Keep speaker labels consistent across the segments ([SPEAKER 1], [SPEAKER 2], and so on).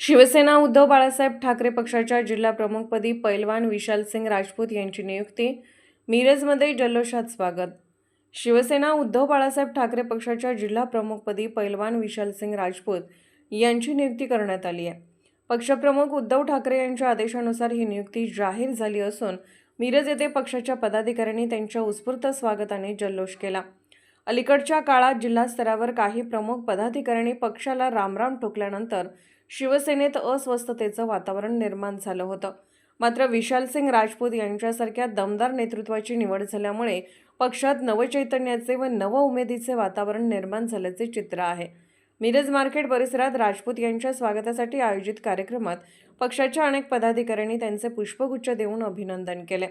[SPEAKER 1] शिवसेना उद्धव बाळासाहेब ठाकरे पक्षाच्या जिल्हा प्रमुखपदी पैलवान विशालसिंग राजपूत यांची नियुक्ती. मिरजमध्ये जल्लोषात स्वागत. शिवसेना उद्धव बाळासाहेब ठाकरे पक्षाच्या जिल्हा प्रमुखपदी पैलवान विशालसिंग राजपूत यांची नियुक्ती करण्यात आली आहे. पक्षप्रमुख उद्धव ठाकरे यांच्या आदेशानुसार ही नियुक्ती जाहीर झाली असून मिरज येथे पक्षाच्या पदाधिकाऱ्यांनी त्यांच्या उत्स्फूर्त स्वागताने जल्लोष केला. अलीकडच्या काळात जिल्हा स्तरावर काही प्रमुख पदाधिकाऱ्यांनी पक्षाला रामराम ठोकल्यानंतर शिवसेनेत अस्वस्थतेचं वातावरण निर्माण झालं होतं. मात्र विशालसिंग राजपूत यांच्यासारख्या दमदार नेतृत्वाची निवड झाल्यामुळे पक्षात नवचैतन्याचे व नव उमेदीचे वातावरण निर्माण झाल्याचे चित्र आहे. मिरज मार्केट परिसरात राजपूत यांच्या स्वागतासाठी आयोजित कार्यक्रमात पक्षाच्या अनेक पदाधिकाऱ्यांनी त्यांचे पुष्पगुच्छ देऊन अभिनंदन केले.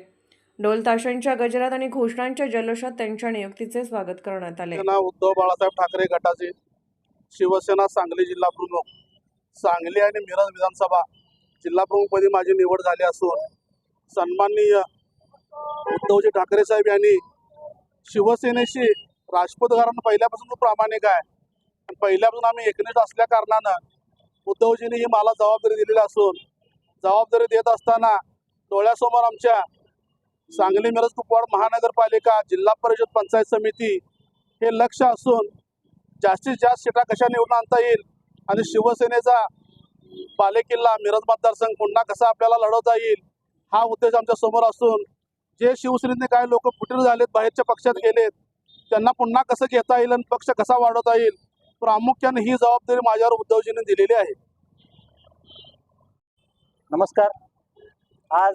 [SPEAKER 1] ढोल ताशांच्या गजरात आणि घोषणांच्या जल्लोषात त्यांच्या नियुक्तीचे स्वागत करण्यात आले.
[SPEAKER 2] उद्धव बाळासाहेब ठाकरे गटाचे शिवसेना सांगली जिल्हा प्रमुख सांगली आणि मिरज विधानसभा जिल्हा प्रमुखपदी माझी निवड झाली असून सन्माननीय उद्धवजी ठाकरे साहेब यांनी शिवसेनेशी राजपूत घराणं पहिल्यापासून प्रामाणिक आहे. पहिल्यापासून आम्ही एकनिष्ठ असल्या कारणानं उद्धवजींनी ही मला जबाबदारी दिलेली असून जबाबदारी देत असताना डोळ्यासमोर आमच्या सांगली मिरज कुपवाड महानगरपालिका जिल्हा परिषद पंचायत समिती हे लक्ष असून जास्तीत जास्त सीटा कशा निवडून आणता येईल आणि शिवसेनेचा बालेकिल्ला मिरज मतदारसंघ पुन्हा कसा आपल्याला लढवता येईल हा उद्देश आमच्यासमोर असून जे शिवसेनेने काय लोक फुटीर झालेत बाहेरच्या पक्षात गेलेत त्यांना पुन्हा कसं घेता येईल आणि पक्ष कसा वाढवता येईल प्रामुख्याने ही जबाबदारी माझ्यावर उद्धवजींनी दिलेली आहे.
[SPEAKER 3] नमस्कार. आज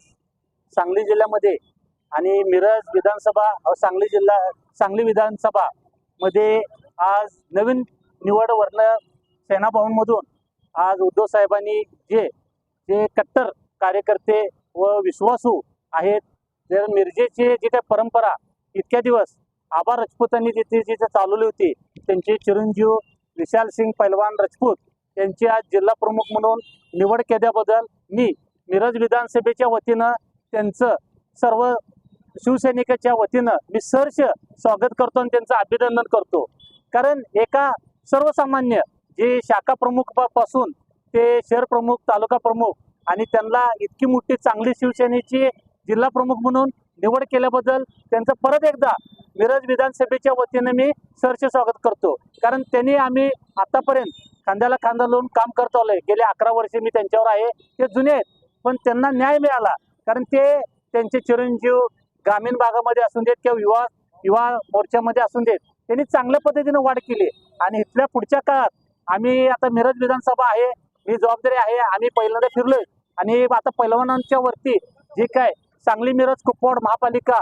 [SPEAKER 3] सांगली जिल्ह्यामध्ये आणि मिरज विधानसभा सांगली जिल्हा सांगली विधानसभा मध्ये आज नवीन निवड वर्ण सेनाभवनमधून आज उद्धव साहेबांनी जे जे कट्टर कार्यकर्ते व विश्वासू आहेत जर मिरजेची जी काही परंपरा इतक्या दिवस आबा राजपूतांनी जिथे जिथे चालवली होती त्यांचे चिरंजीव विशाल सिंग पैलवान राजपूत यांची आज जिल्हा प्रमुख म्हणून निवड केल्याबद्दल मी मिरज विधानसभेच्या वतीनं त्यांचं सर्व शिवसैनिकाच्या वतीनं मी सर्ष स्वागत करतो आणि त्यांचं अभिनंदन करतो. कारण एका सर्वसामान्य जे शाखा प्रमुखपासून ते शहर प्रमुख तालुका प्रमुख आणि त्यांना इतकी मोठी चांगली शिवसेनेची जिल्हा प्रमुख म्हणून निवड केल्याबद्दल त्यांचं परत एकदा मिरज विधानसभेच्या वतीनं मी सरचे स्वागत करतो. कारण त्यांनी आम्ही आतापर्यंत खांद्याला खांदा लावून काम करत आलोय. गेले अकरा वर्षे मी त्यांच्यावर आहे. ते जुने आहेत. पण त्यांना न्याय मिळाला. कारण ते त्यांचे चिरंजीव ग्रामीण भागामध्ये असून देत किंवा युवा युवा मोर्चामध्ये असून देत त्यांनी चांगल्या पद्धतीने वाढ केली. आणि इथल्या पुढच्या काळात आम्ही आता मिरज विधानसभा आहे. मी जबाबदारी आहे. आम्ही पहिल्यांदा फिरलोय. आणि आता पैलवानांच्या वरती जे काय सांगली मिरज कुपवाड महापालिका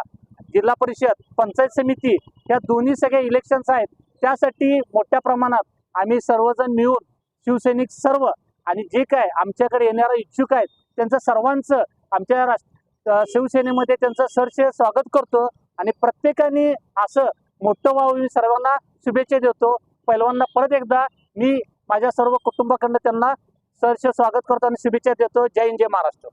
[SPEAKER 3] जिल्हा परिषद पंचायत समिती या दोन्ही सगळ्या इलेक्शन्स आहेत. त्यासाठी मोठ्या प्रमाणात आम्ही सर्वजण मिळून शिवसैनिक सर्व आणि जे काय आमच्याकडे येणारे इच्छुक आहेत त्यांचं सर्वांचं आमच्या राष्ट्र शिवसेनेमध्ये त्यांचं सरसे स्वागत करतो आणि प्रत्येकाने असं मोठं व्हावं मी सर्वांना शुभेच्छा देतो. पहिल्यांदा परत एकदा मी माझ्या सर्व कुटुंबाकडनं त्यांना सरसे स्वागत करतो आणि शुभेच्छा देतो. जय हिंद जय महाराष्ट्र.